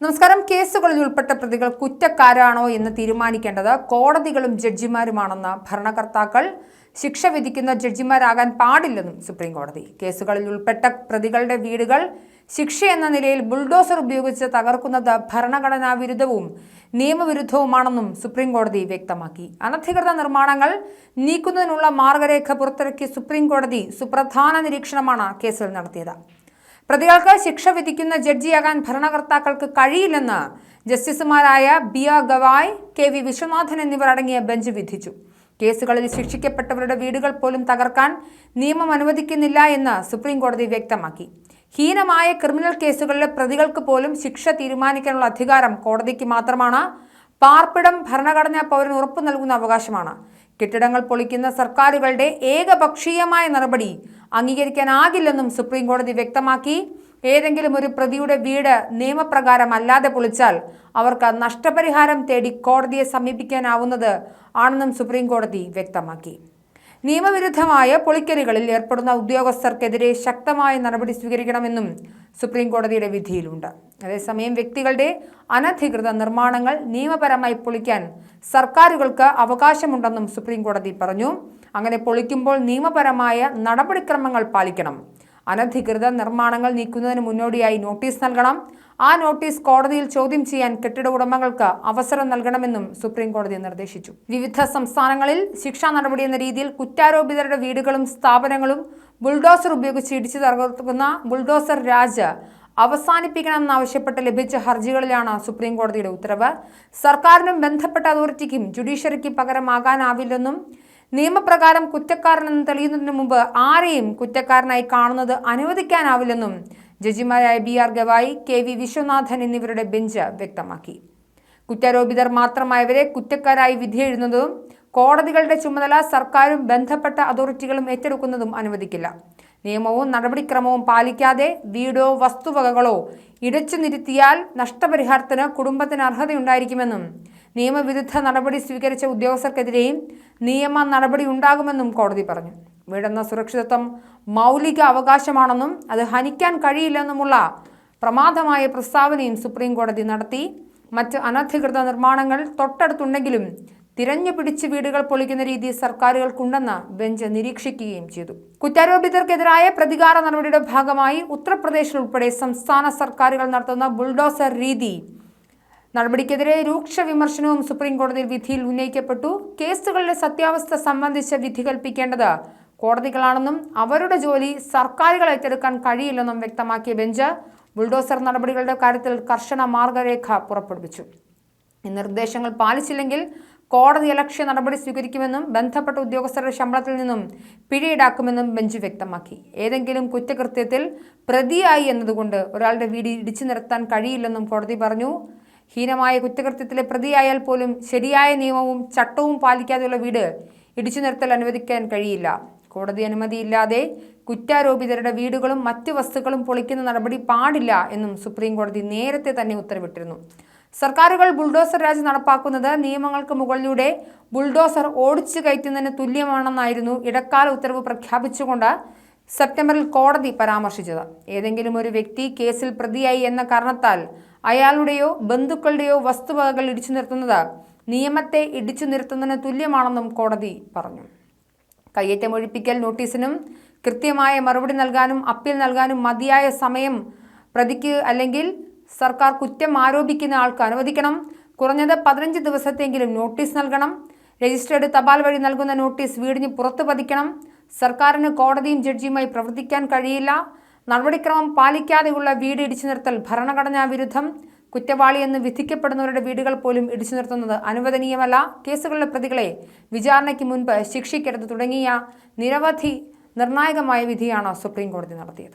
നമസ്കാരം. കേസുകളിൽ ഉൾപ്പെട്ട പ്രതികൾ കുറ്റക്കാരാണോ എന്ന് തീരുമാനിക്കേണ്ടത് കോടതികളും ജഡ്ജിമാരുമാണെന്ന് ഭരണകർത്താക്കൾ. ശിക്ഷ വിധിക്കുന്ന ജഡ്ജിമാരാകാൻ പാടില്ലെന്നും സുപ്രീം കോടതി കേസുകളിൽ ഉൾപ്പെട്ട പ്രതികളുടെ വീടുകൾ ശിക്ഷ എന്ന നിലയിൽ ബുൾഡോസർ ഉപയോഗിച്ച് തകർക്കുന്നത് ഭരണഘടനാ വിരുദ്ധവും നിയമവിരുദ്ധവുമാണെന്നും സുപ്രീം കോടതി വ്യക്തമാക്കി. അനധികൃത നിർമ്മാണങ്ങൾ നീക്കുന്നതിനുള്ള മാർഗരേഖ പുറത്തിറക്കിയ സുപ്രീം കോടതി സുപ്രധാന നിരീക്ഷണമാണ് കേസിൽ നടത്തിയത്. പ്രതികൾക്ക് ശിക്ഷ വിധിക്കുന്ന ജഡ്ജിയാകാൻ ഭരണകർത്താക്കൾക്ക് കഴിയില്ലെന്ന് ജസ്റ്റിസുമാരായ B R Gavai K V Viswanathan എന്നിവർ അടങ്ങിയ ബെഞ്ച് വിധിച്ചു. കേസുകളിൽ ശിക്ഷിക്കപ്പെട്ടവരുടെ വീടുകൾ പോലും തകർക്കാൻ നിയമം അനുവദിക്കുന്നില്ല എന്ന് സുപ്രീം കോടതി വ്യക്തമാക്കി. ഹീനമായ ക്രിമിനൽ കേസുകളിലെ പ്രതികൾക്ക് പോലും ശിക്ഷ തീരുമാനിക്കാനുള്ള അധികാരം കോടതിക്ക് മാത്രമാണ്. പാർപ്പിടം ഭരണഘടനാ പൗരന് ഉറപ്പു നൽകുന്ന അവകാശമാണ്. കെട്ടിടങ്ങൾ പൊളിക്കുന്ന സർക്കാരുകളുടെ ഏകപക്ഷീയമായ നടപടി അംഗീകരിക്കാനാകില്ലെന്നും സുപ്രീം കോടതി വ്യക്തമാക്കി. ഏതെങ്കിലും ഒരു പ്രതിയുടെ വീട് നിയമപ്രകാരം അല്ലാതെ പൊളിച്ചാൽ അവർക്ക് നഷ്ടപരിഹാരം തേടി കോടതിയെ സമീപിക്കാനാവുന്നത് ആണെന്നും സുപ്രീം കോടതി വ്യക്തമാക്കി. നിയമവിരുദ്ധമായ പൊളിക്കലുകളിൽ ഏർപ്പെടുന്ന ഉദ്യോഗസ്ഥർക്കെതിരെ ശക്തമായ നടപടി സ്വീകരിക്കണമെന്നും സുപ്രീം കോടതിയുടെ വിധിയിലുണ്ട്. അതേസമയം വ്യക്തികളുടെ അനധികൃത നിർമ്മാണങ്ങൾ നിയമപരമായി പൊളിക്കാൻ സർക്കാരുകൾക്ക് അവകാശമുണ്ടെന്നും സുപ്രീം കോടതി പറഞ്ഞു. അങ്ങനെ പൊളിക്കുമ്പോൾ നിയമപരമായ നടപടിക്രമങ്ങൾ പാലിക്കണം. അനധികൃത നിർമ്മാണങ്ങൾ നീക്കുന്നതിന് മുന്നോടിയായി നോട്ടീസ് നൽകണം. ആ നോട്ടീസ് കോടതിയിൽ ചോദ്യം ചെയ്യാൻ കെട്ടിട ഉടമകൾക്ക് അവസരം നൽകണമെന്നും സുപ്രീം കോടതി നിർദ്ദേശിച്ചു. വിവിധ സംസ്ഥാനങ്ങളിൽ ശിക്ഷാ നടപടി എന്ന രീതിയിൽ കുറ്റാരോപിതരുടെ വീടുകളും സ്ഥാപനങ്ങളും ബുൾഡോസർ ഉപയോഗിച്ച് ഇടിച്ചു തകർക്കുന്ന ബുൾഡോസർ രാജ് അവസാനിപ്പിക്കണമെന്നാവശ്യപ്പെട്ട് ലഭിച്ച ഹർജികളിലാണ് സുപ്രീം കോടതിയുടെ ഉത്തരവ്. സർക്കാരിനും ബന്ധപ്പെട്ട അതോറിറ്റിക്കും ജുഡീഷ്യറിക്ക് പകരമാകാനാവില്ലെന്നും നിയമപ്രകാരം കുറ്റക്കാരനെന്ന് തെളിയുന്നതിന് മുമ്പ് ആരെയും കുറ്റക്കാരനായി കാണുന്നത് അനുവദിക്കാനാവില്ലെന്നും ജഡ്ജിമാരായ B R Gavai K V Viswanathan എന്നിവരുടെ ബെഞ്ച് വ്യക്തമാക്കി. കുറ്റാരോപിതർ മാത്രമായവരെ കുറ്റക്കാരായി വിധിയെഴുതുന്നതും കോടതികളുടെ ചുമതല സർക്കാരും ബന്ധപ്പെട്ട അതോറിറ്റികളും ഏറ്റെടുക്കുന്നതും അനുവദിക്കില്ല. നിയമവും നടപടിക്രമവും പാലിക്കാതെ വീടോ വസ്തുവകകളോ ഇടച്ചു നിരുത്തിയാൽ നഷ്ടപരിഹാരത്തിന് കുടുംബത്തിന് അർഹതയുണ്ടായിരിക്കുമെന്നും നിയമവിരുദ്ധ നടപടി സ്വീകരിച്ച ഉദ്യോഗസ്ഥർക്കെതിരെയും നിയമ നടപടി ഉണ്ടാകുമെന്നും കോടതി പറഞ്ഞു. വീടെന്ന സുരക്ഷിതത്വം മൗലിക അവകാശമാണെന്നും അത് ഹനിക്കാൻ കഴിയില്ലെന്നുമുള്ള പ്രമാദമായ പ്രസ്താവനയും സുപ്രീം കോടതി നടത്തി. മറ്റ് അനധികൃത നിർമ്മാണങ്ങൾ തൊട്ടടുത്തുണ്ടെങ്കിലും തിരഞ്ഞു പിടിച്ച് വീടുകൾ പൊളിക്കുന്ന രീതി സർക്കാരുകൾക്കുണ്ടെന്ന് ബെഞ്ച് നിരീക്ഷിക്കുകയും ചെയ്തു. കുറ്റാരോപിതർക്കെതിരായ പ്രതികാര നടപടിയുടെ ഭാഗമായി ഉത്തർപ്രദേശിൽ ഉൾപ്പെടെ സംസ്ഥാന സർക്കാരുകൾ നടത്തുന്ന ബുൾഡോസർ രീതി നടപടിക്കെതിരെ രൂക്ഷ വിമർശനവും സുപ്രീം കോടതിയിൽ വിധിയിൽ ഉന്നയിക്കപ്പെട്ടു. കേസുകളുടെ സത്യാവസ്ഥ സംബന്ധിച്ച് വിധി കൽപ്പിക്കേണ്ടത് കോടതികളാണെന്നും അവരുടെ ജോലി സർക്കാരുകൾ ഏറ്റെടുക്കാൻ കഴിയില്ലെന്നും വ്യക്തമാക്കിയ ബെഞ്ച് ബുൾഡോസർ നടപടികളുടെ കാര്യത്തിൽ കർശന മാർഗരേഖ പുറപ്പെടുവിച്ചു. ഈ നിർദ്ദേശങ്ങൾ പാലിച്ചില്ലെങ്കിൽ കോടതി അലക്ഷ്യ നടപടി സ്വീകരിക്കുമെന്നും ബന്ധപ്പെട്ട ഉദ്യോഗസ്ഥരുടെ ശമ്പളത്തിൽ നിന്നും പിഴ ഈടാക്കുമെന്നും ബെഞ്ച് വ്യക്തമാക്കി. ഏതെങ്കിലും കുറ്റകൃത്യത്തിൽ പ്രതിയായി എന്നതുകൊണ്ട് ഒരാളുടെ വീട് ഇടിച്ചു നിർത്താൻ കഴിയില്ലെന്നും കോടതി പറഞ്ഞു. ഹീനമായ കുറ്റകൃത്യത്തിലെ പ്രതിയായാൽ പോലും ശരിയായ നിയമവും ചട്ടവും പാലിക്കാതെയുള്ള വീട് ഇടിച്ചു നിർത്തൽ അനുവദിക്കാൻ കഴിയില്ല. കോടതി അനുമതിയില്ലാതെ കുറ്റാരോപിതരുടെ വീടുകളും മറ്റ് വസ്തുക്കളും പൊളിക്കുന്ന നടപടി പാടില്ല എന്നും സുപ്രീം കോടതി നേരത്തെ തന്നെ ഉത്തരവിട്ടിരുന്നു. സർക്കാരുകൾ ബുൾഡോസർ രാജ് നടപ്പാക്കുന്നത് നിയമങ്ങൾക്ക് മുകളിലൂടെ ബുൾഡോസർ ഓടിച്ചു കയറ്റുന്നതിന് തുല്യമാണെന്നായിരുന്നു ഇടക്കാല ഉത്തരവ് പ്രഖ്യാപിച്ചുകൊണ്ട് സെപ്റ്റംബറിൽ കോടതി പരാമർശിച്ചത്. ഏതെങ്കിലും ഒരു വ്യക്തി കേസിൽ പ്രതിയായി എന്ന കാരണത്താൽ അയാളുടെയോ ബന്ധുക്കളുടെയോ വസ്തുവകകൾ ഇടിച്ചു നിർത്തുന്നത് നിയമത്തെ ഇടിച്ചു നിർത്തുന്നതിന് തുല്യമാണെന്നും കോടതി പറഞ്ഞു. കയ്യേറ്റം ഒഴിപ്പിക്കൽ നോട്ടീസിനും കൃത്യമായ മറുപടി നൽകാനും അപ്പീൽ നൽകാനും മതിയായ സമയം പ്രതിക്ക് അല്ലെങ്കിൽ സർക്കാർ കുറ്റം ആരോപിക്കുന്ന ആൾക്ക് അനുവദിക്കണം. കുറഞ്ഞത് പതിനഞ്ച് ദിവസത്തെങ്കിലും നോട്ടീസ് നൽകണം. രജിസ്റ്റേർഡ് തപാൽ വഴി നൽകുന്ന നോട്ടീസ് വീടിന് പുറത്തു പതിക്കണം. സർക്കാരിന് കോടതിയും ജഡ്ജിയുമായി പ്രവർത്തിക്കാൻ കഴിയില്ല. നടപടിക്രമം പാലിക്കാതെയുള്ള വീട് ഇടിച്ചു നിർത്തൽ ഭരണഘടനാ വിരുദ്ധം കുറ്റവാളി എന്ന് വിധിക്കപ്പെടുന്നവരുടെ വീടുകൾ പോലും ഇടിച്ചു നിർത്തുന്നത് അനുവദനീയമല്ല. കേസുകളിലെ പ്രതികളെ വിചാരണയ്ക്ക് മുൻപ് ശിക്ഷിക്കരുത് തുടങ്ങിയ നിരവധി നിർണായകമായ വിധിയാണ് സുപ്രീം കോടതി നടത്തിയത്.